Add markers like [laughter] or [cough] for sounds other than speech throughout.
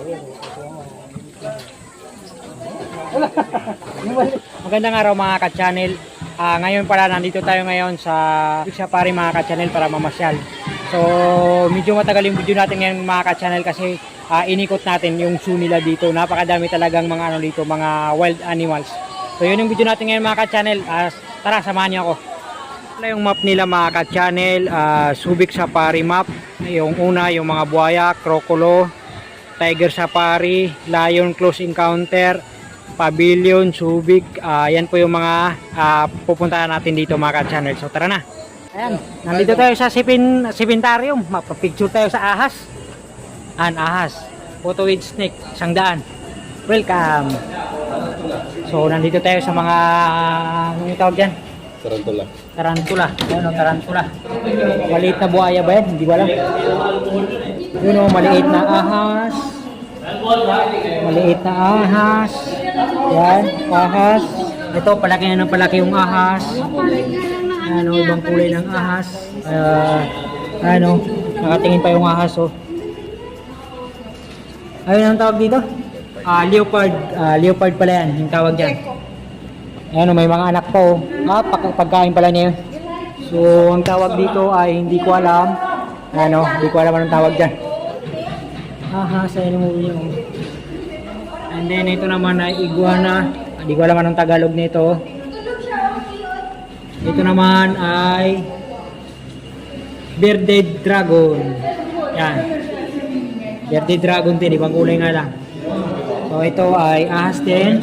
[laughs] Magandang araw mga ka-channel. Ah, ngayon pala nandito tayo ngayon sa Safari mga ka-channel para mamasyal. So, medyo matagal yung video natin ngayon mga ka-channel kasi ah, inikot natin yung zoo nila dito. Napakadami talagang mga ano dito, mga wild animals. So, yun yung video natin ngayon mga ka-channel. Ah, tara, samahan niyo ako. Ito yung map nila mga ka-channel, ah, Subic Safari map. Yung una, yung mga buhaya, krokolo, Tiger Safari, Lion Close Encounter, Pavilion, Subic. ah, yan po yung mga ah, pupuntahan natin dito mga ka-channel. So tara na. Ayan, nandito tayo sa Sipin, Sipintarium. Mapapicture tayo sa ahas. An ahas. Photo with snake, isang daan. Welcome. So nandito tayo sa mga, anong tawag dyan? Tarantula. Tarantula. Ano, tarantula. Maliit na buhaya ba yan? Hindi ko alam. Yun o, maliit na ahas. Maliit na ahas. Yan, ahas. Ito, palaki na ng palaki yung ahas. Ano, ibang kulay ng ahas. Ah, ano, nakatingin pa yung ahas oh. Ayun ang tawag dito? Ah, leopard. Ah, leopard pala yan, yung tawag dyan. Ayan, oh, may mga anak pa oh. Ah, pag- pagkain pala niya. So, ang tawag dito ay hindi ko alam. Ano, hindi ko alam anong tawag dyan. Aha, sa oh. And then, ito naman ay iguana. Hindi ko alam anong Tagalog nito. Ito naman ay bearded dragon. Yan. Bearded dragon din, ibang kulay nga lang. So, ito ay ahas din.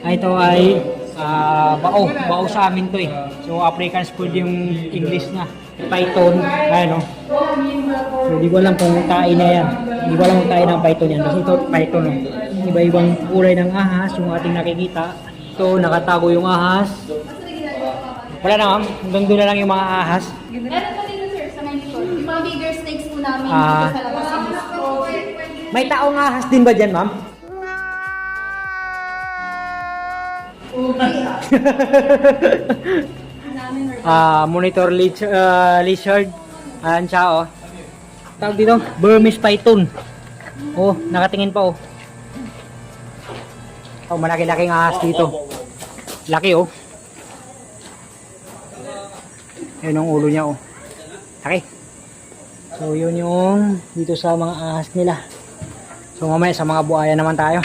Ah, ito ay ah, bao. Bao sa amin to eh. So, African food yung English na. Python. Ayan o. So, di ko alam kung tae na yan. Hindi ko alam kung tae ng python yan. Kasi ito, python o. Iba-ibang kulay ng ahas yung ating nakikita. Ito, nakatago yung ahas. Wala na ma'am. Hanggang doon na lang yung mga ahas. Meron pa dito sir, sa Manipur. Yung mga bigger snakes po namin Ah. dito sa labas May taong ahas din ba dyan ma'am? [laughs] Ah, monitor ah, lizard. Ayan siya oh. Tawag dito, Burmese python. Oh, nakatingin pa oh. Oh, malaki-laking ahas dito. Laki oh. Yun ang ulo niya oh. Laki. So yun yung dito sa mga ahas nila. So mamaya sa mga buaya naman tayo.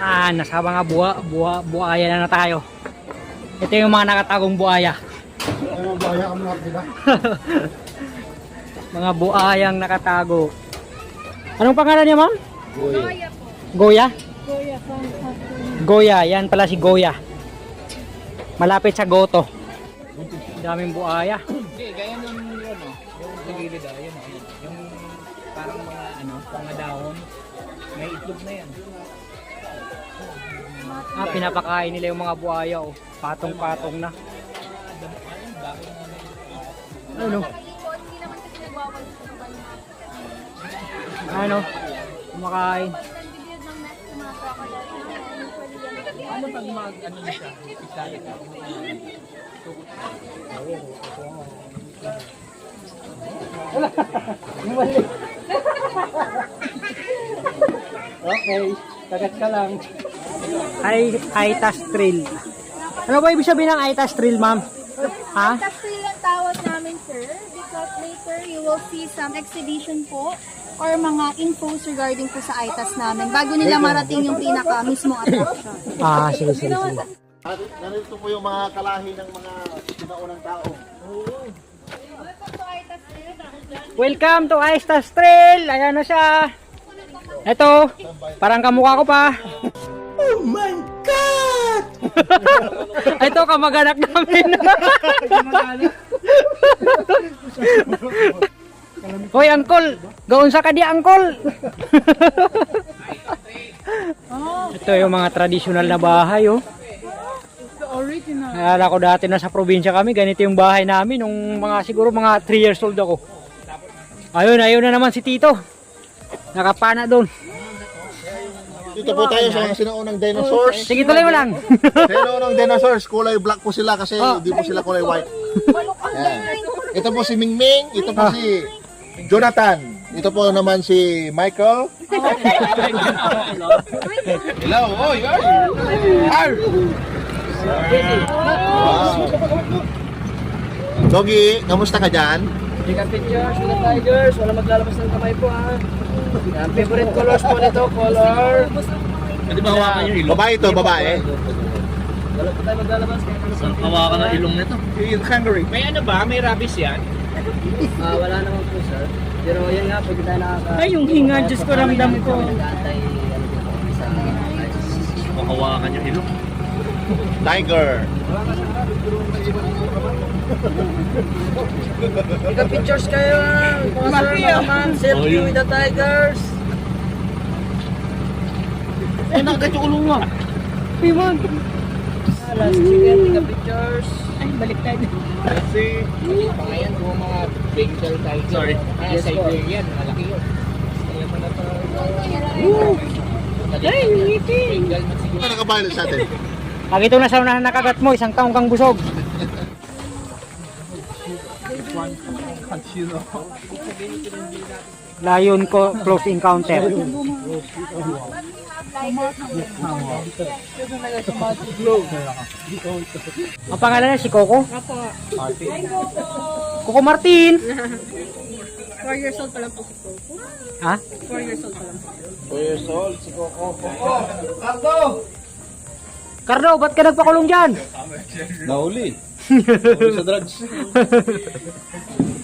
Ah, nasa mga buwa, buwa, buaya na na tayo. Ito yung mga nakatagong buaya. Mga [laughs] diba? Mga buayang nakatago. Anong pangalan niya, ma'am? Goya po. Goya? Goya po. Goya, yan pala si Goya. Malapit sa Goto. Daming buaya. Hindi, gaya nung ano, yung sa gilid ah, yun ah, yun. Yung parang mga ano, mga dahon, may itlog na yan. Ah, pinapakain nila yung mga buaya, oh. Patong-patong na. Ano? Ano? Kumakain. Ano pag mag, ano na siya, pisali ka? [laughs] Okay, kagat ka lang. Ay, Aitas Trail. Ano ba ibig sabihin ng Aitas Trail, ma'am? Ha? That's still ang tawag namin sir because later you will see some exhibition po or mga infos regarding po sa ITAS namin bago nila marating yung pinaka mismo attraction. Ah, sige, sige, sige. Narito po yung mga kalahi ng mga sinaunang tao. Welcome to Aitas Trail! Ayan na siya. Ito, parang kamukha ko pa. Oh my God! [laughs] Ito, kamag-anak namin. [laughs] [laughs] Hoy, Uncle! Gaon sa kadi, Uncle! Ito yung mga traditional na bahay, oh. Naalala ko dati na sa probinsya kami, ganito yung bahay namin nung mga siguro mga 3 years old ako. Ayun, ayun na naman si Tito. Nakapana doon. Dito po tayo sa mga sinaunang dinosaurs. Sige, tuloy mo lang. Sinaunang dinosaurs, kulay black po sila kasi Oh. hindi po sila kulay white. Ito po si Mingming, ito po si Jonathan. Ito po naman si Michael. Hello, oy, oy. Ar! Doggy, kamusta ka dyan? Tika pictures, mga tigers. Wala maglalabas ng kamay po ha. Yan, favorite colors po nito, color. Pwede ba hawakan yung ilong? Babae ito, babae. Wala po tayo maglalabas. Hawakan ng ilong nito. Yung kangaroo. May ano ba? May rabies yan? Ah, wala naman po sir. Pero yan nga, pwede tayo nakaka... Ay, yung hinga, Diyos ko, ramdam ko. Nag-aantay, ano dito kami sa... Makawakan yung ilong. Tiger. Tika pictures kayo ha. Mga sir, mga ma'am. Selfie with the tigers. Ay, nakagat yung ulo nga. Ah, Last chicken, tika pictures. Ay, balik tayo. Kasi, Mga yan, mga mga Bengal tiger. Sorry. Ah, yes, Siberian. Malaki yun. Kaya pa na to. Ay, ngiti. Bengal man siguro. ano nakabalot sa atin? Pag ito na sa unahan nakagat mo, isang taong kang busog. [laughs] Lion ko close encounter. Ang pangalan niya si Coco? Opo. Coco Martin. 4 years old pa lang po si Coco. Ha? 4 years old pa lang po. years old, si Coco. Carlo, ba't ka nagpakulong dyan? Nahuli. Nahuli sa drugs.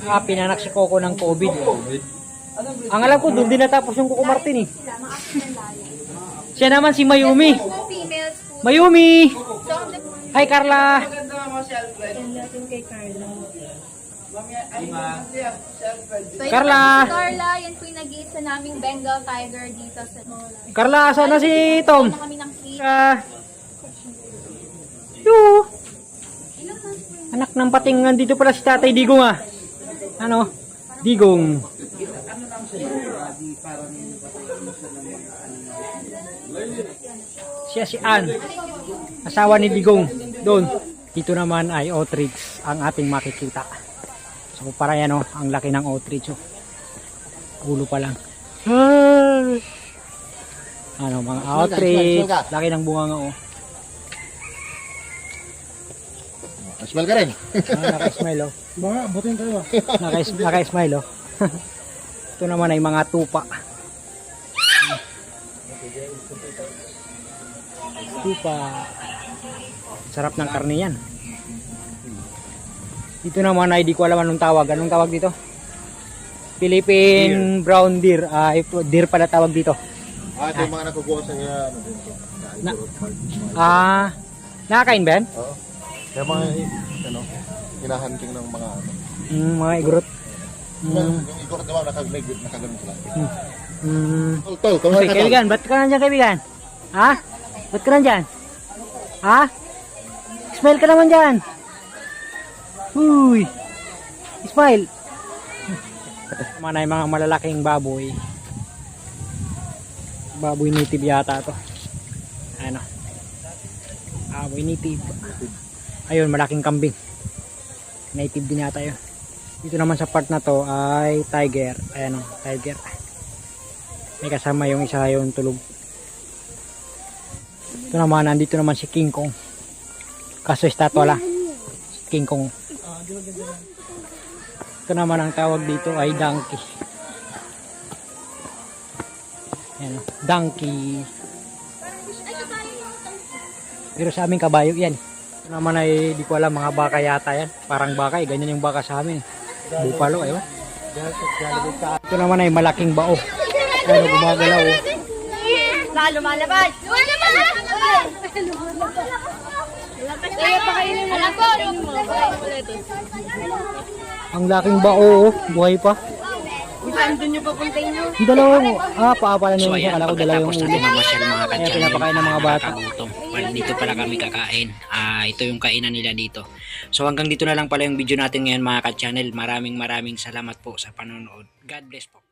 Ah, pinanak si Coco ng COVID. Ang alam ko, doon din natapos yung Coco Martin eh. Siya naman si Mayumi. Po, females po. Mayumi! Hi Carla! Carla! Carla, yan po yung nag-iisa naming Bengal tiger dito sa Carla, saan na si Tom? na kami ng cake. Ah. Yo. Anak ng pating nandito pala si Tatay Digong ah. Ano? Digong. Siya si Ann. Asawa ni Digong. Doon. Dito naman ay Otrix ang ating makikita. So para yan oh, ang laki ng Otrix oh. Ulo pa lang. Ah! Ano mga Otrix. Laki ng bunga nga oh. Smell ka rin. Ah, naka-smile oh. Baka, butin tayo. Naka- naka-smile oh. [laughs] Ito naman ay mga tupa. Tupa. Sarap ng karne yan. Dito naman ay di ko alam anong tawag. Anong tawag dito? Philippine brown deer. Ay, deer pala tawag dito. Ah, ito yung mga nakukuha sa kaya, ano dito. Na- Ah, nakakain ba yan? Oo. Kaya mga, ano, hinahunting ng mga, ano. Mm, mga igrot. Yung, Mm, yung ikot na nakagnig, nakaganon sila. mm. Tol, tol, kamusta ka, kaibigan, ba't ka nandyan, kaibigan? Ha? Ba't ka nandyan? Ha? Smile ka naman dyan. Uy. Smile. [laughs] Mana yung mga malalaking baboy. Baboy native yata to. Ano? Baboy native. Ayun, malaking kambing. Native din yata yun. Dito naman sa part na to ay tiger. Ayan o, tiger. May kasama yung isa yung tulog. Ito naman, nandito naman si King Kong. Kaso estatwa lang. Si King Kong. Ito naman ang tawag dito ay donkey. Ayan, o, donkey. Pero sa amin kabayo yan. Ito naman ay di ko alam mga baka yata yan. Parang baka eh. Ganyan yung baka sa amin. Bupalo eh. Ito naman ay malaking bao. Ano gumagalaw oh. Baka lumalabas! Lumalabas! Kaya pa kayo yung Alam Ang laking bao oh. Buhay pa. Saan doon yung papuntayin nyo? Yung dalawa mo. Ah, paapala niyo yung isa. Kala ko dalawa yung pagkatapos ulo. natin mamasyal mga ka-channel, pinapakain ng mga bata. Well, dito pala kami kakain. Ah, ito yung kainan nila dito. So hanggang dito na lang pala yung video natin ngayon mga ka-channel. Maraming maraming salamat po sa panonood. God bless po.